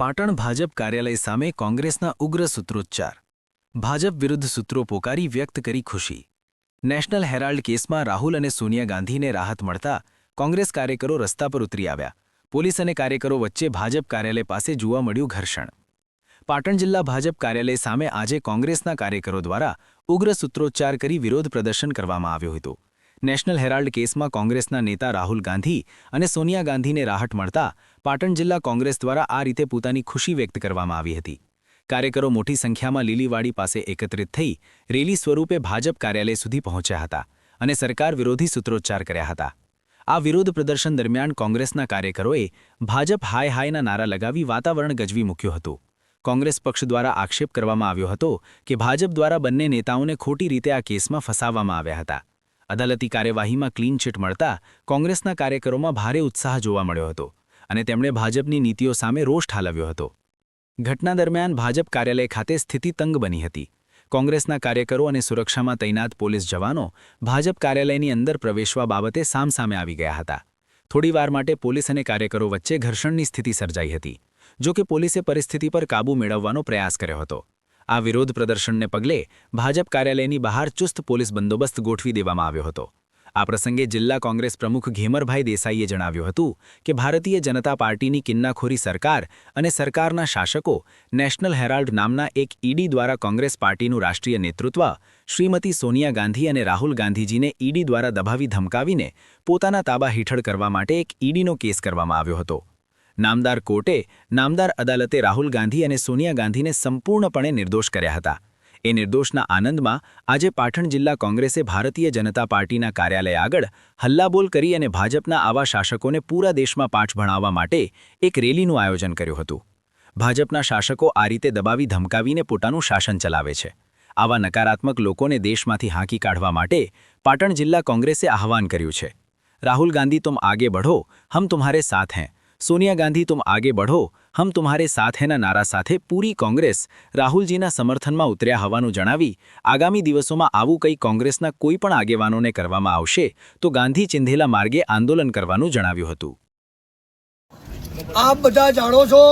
પાટણ ભાજપ કાર્યાલય સામે કોંગ્રેસના ઉગ્ર સૂત્રોચ્ચાર. ભાજપ વિરુદ્ધ સૂત્રો પોકારી વ્યક્ત કરી ખુશી. નેશનલ હેરાલ્ડ કેસમાં રાહુલ અને સોનિયા ગાંધીને રાહત મળતા કોંગ્રેસ કાર્યકરો રસ્તા પર ઉતરી આવ્યા. પોલીસ અને કાર્યકરો વચ્ચે ભાજપ કાર્યાલય પાસે જોવા મળ્યું ઘર્ષણ. પાટણ જિલ્લા ભાજપ કાર્યાલય સામે આજે કોંગ્રેસના કાર્યકરો દ્વારા ઉગ્ર સૂત્રોચ્ચાર કરી વિરોધ પ્રદર્શન કરવામાં આવ્યું હતું. નેશનલ હેરાલ્ડ કેસમાં કોંગ્રેસના નેતા રાહુલ ગાંધી અને સોનિયા ગાંધીને રાહત મળતા પાટણ જિલ્લા કોંગ્રેસ દ્વારા આ રીતે પોતાની ખુશી વ્યક્ત કરવામાં આવી હતી. કાર્યકરો મોટી સંખ્યામાં લીલીવાડી પાસે એકત્રિત થઈ રેલી સ્વરૂપે ભાજપ કાર્યાલય સુધી પહોંચ્યા હતા અને સરકાર વિરોધી સૂત્રોચ્ચાર કર્યા હતા. આ વિરોધ પ્રદર્શન દરમિયાન કોંગ્રેસના કાર્યકરોએ ભાજપ હાય હાયના નારા લગાવી વાતાવરણ ગજવી મૂક્યું હતું. કોંગ્રેસ પક્ષ દ્વારા આક્ષેપ કરવામાં આવ્યો હતો કે ભાજપ દ્વારા બંને નેતાઓને ખોટી રીતે આ કેસમાં ફસાવવામાં આવ્યા હતા. અદાલતી કાર્યવાહીમાં ક્લીન ચીટ મળતા કોંગ્રેસના કાર્યકરોમાં ભારે ઉત્સાહ જોવા મળ્યો હતો અને તેમણે ભાજપની નીતિઓ સામે રોષ ઠાલવ્યો હતો. ઘટના દરમિયાન ભાજપ કાર્યાલય ખાતે સ્થિતિ તંગ બની હતી. કોંગ્રેસના કાર્યકરો અને સુરક્ષામાં તૈનાત પોલીસ જવાનો ભાજપ કાર્યાલયની અંદર પ્રવેશવા બાબતે સામસામે આવી ગયા હતા. થોડીવાર માટે પોલીસ અને કાર્યકરો વચ્ચે ઘર્ષણની સ્થિતિ સર્જાઈ હતી જો કે પોલીસે પરિસ્થિતિ પર કાબૂ મેળવવાનો પ્રયાસ કર્યો હતો. આ વિરોધ પ્રદર્શનને પગલે ભાજપ કાર્યાલયની બહાર ચુસ્ત પોલીસ બંદોબસ્ત ગોઠવી દેવામાં આવ્યો હતો. આ પ્રસંગે જિલ્લા કોંગ્રેસ પ્રમુખ ઘેમરભાઈ દેસાઈએ જણાવ્યું હતું કે ભારતીય જનતા પાર્ટીની કિન્નાખોરી સરકાર અને સરકારના શાસકો નેશનલ હેરાલ્ડ નામના એક ઈડી દ્વારા કોંગ્રેસ પાર્ટીનું રાષ્ટ્રીય નેતૃત્વ, શ્રીમતી સોનિયા ગાંધી અને રાહુલ ગાંધીજીને ઈડી દ્વારા દબાવી ધમકાવીને પોતાના તાબા હેઠળ કરવા માટે એક ઈડીનો કેસ કરવામાં આવ્યો હતો. નામદાર કોર્ટે નામદાર અદાલતે રાહુલ ગાંધી અને સોનિયા ગાંધીને સંપૂર્ણપણે નિર્દોષ કર્યા હતા. એ નિર્દોષના આનંદમાં આજે પાટણ જિલ્લા કોંગ્રેસે ભારતીય જનતા પાર્ટીના કાર્યાલય આગળ હલ્લાબોલ કરી અને ભાજપના આવા શાસકોને પૂરા દેશમાં પાઠ ભણાવવા માટે એક રેલીનું આયોજન કર્યું હતું. ભાજપના શાસકો આ રીતે દબાવી ધમકાવીને પોતાનું શાસન ચલાવે છે. આવા નકારાત્મક લોકોને દેશમાંથી હાંકી કાઢવા માટે પાટણ જિલ્લા કોંગ્રેસે આહવાન કર્યું છે. રાહુલ ગાંધી, તુમ આગે બઢો, હમ તુમ્હારે સાથ हैं સોનિયા ગાંધી તુમ આગે બઢો હમ તુમ્હારે સાથ હૈના નારા સાથે પૂરી કોંગ્રેસ રાહુલજીના સમર્થનમાં ઉતર્યા હોવાનું જણાવી, આગામી દિવસોમાં આવું કંઈ કોંગ્રેસના કોઈ પણ આગેવાનોને કરવામાં આવશે, તો ગાંધી ચિંધેલા માર્ગે આંદોલન કરવાનું જણાવ્યું હતું. આપ બધા જાણો છો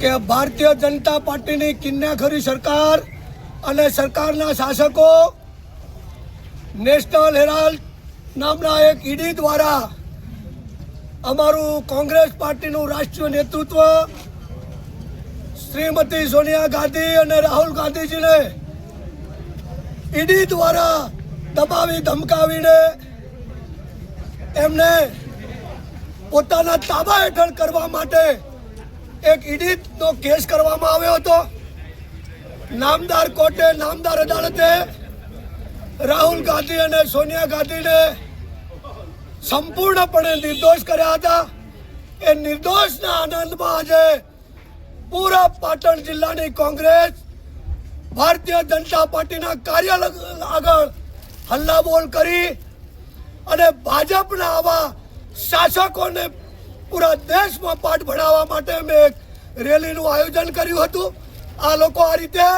કે ભારતીય જનતા પાર્ટીની કિન્નાખોરી સરકાર અને સરકારના શાસકો નેશનલ હેરાલ્ડ નામના એક ઈડી દ્વારા અમારું કોંગ્રેસ પાર્ટીનું રાષ્ટ્રીય નેતૃત્વ શ્રીમતી સોનિયા ગાંધી અને રાહુલ ગાંધીજીને ઈડી દ્વારા દબાવી, ધમકાવીને એમને પોતાના તાબા હેઠળ કરવા માટે એક ઈડીનો કેસ કરવામાં આવ્યો હતો. નામદાર કોર્ટે, નામદાર અદાલતે રાહુલ ગાંધી અને સોનિયા ગાંધીને સંપૂર્ણપણે નિર્દોષ કર્યા હતા. એ નિર્દોષના આનંદમાં આજે પૂરા પાટણ જિલ્લાની કોંગ્રેસ ભારતીય જનતા પાર્ટીના કાર્યાલય આગળ હલ્લાબોલ કરી અને ભાજપના આવા શાસકોને પૂરા દેશમાં પાઠ ભણાવવા માટે મેં એક રેલીનું આયોજન કર્યું હતું. આ લોકો આ રીતે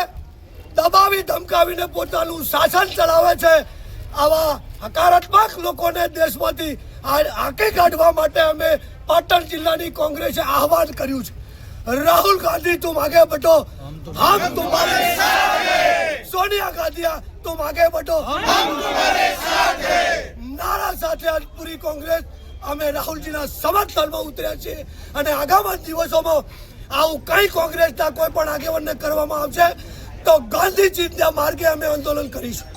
દબાવી ધમકાવીને પોતાનું શાસન ચલાવે છે. આવા હકારાત્મક લોકોને દેશમાંથી હાંકી કાઢવા માટે અમે પાટણ જિલ્લાની કોંગ્રેસે આહવાન કર્યું છે. રાહુલ ગાંધી તું માગે બટો. હમ તુમ્હારે સોનિયા ગાંધી તું માગે બટો. હમ તુમ્હારે નારા સાથે આજ પૂરી કોંગ્રેસ અમે રાહુલજીના સમર્થનમાં ઉતર્યા છીએ અને આગામી દિવસોમાં આવું કઈ કોંગ્રેસના કોઈ પણ આગેવાનને કરવામાં આવશે તો ગાંધીજીના માર્ગે અમે આંદોલન કરીશું.